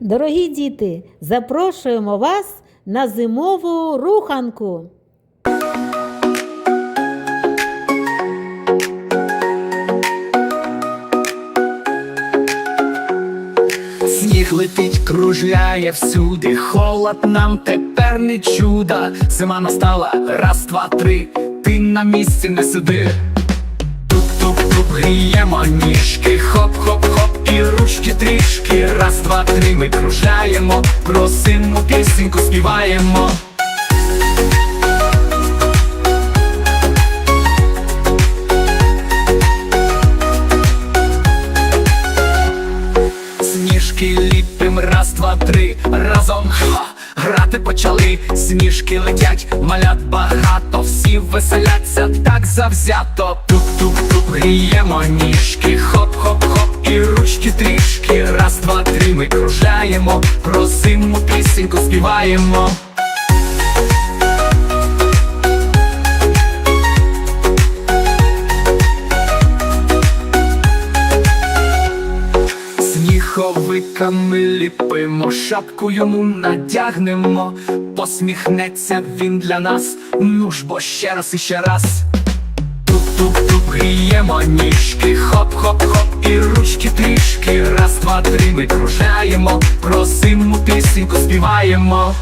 Дорогі діти, запрошуємо вас на зимову руханку. Сніг летить, кружляє всюди, холод нам тепер не чудо. Зима настала, раз, два, три, ти на місці не сиди. Туп-туп-туп, гріємо ніжки, хоп-хоп-хоп, і ручки трішки. Два, три, ми кружляємо, про зиму пісеньку співаємо. Сніжки ліпим, раз, два, три, разом ха, грати почали, сніжки летять, малят багато, всі веселяться так завзято. Туп-туп-туп, гріємо ніжки, і ручки трішки. Раз, два, три, ми кружляємо, про зиму пісеньку співаємо. Сніговиками ліпимо, шапку йому надягнемо, посміхнеться він для нас, ну ж бо ще раз і ще раз. Туп-туп-туп, гріємо ніжки, хоп-хоп-хоп, і трішки. Раз, два, три, ми кружаємо, просиму пісеньку співаємо.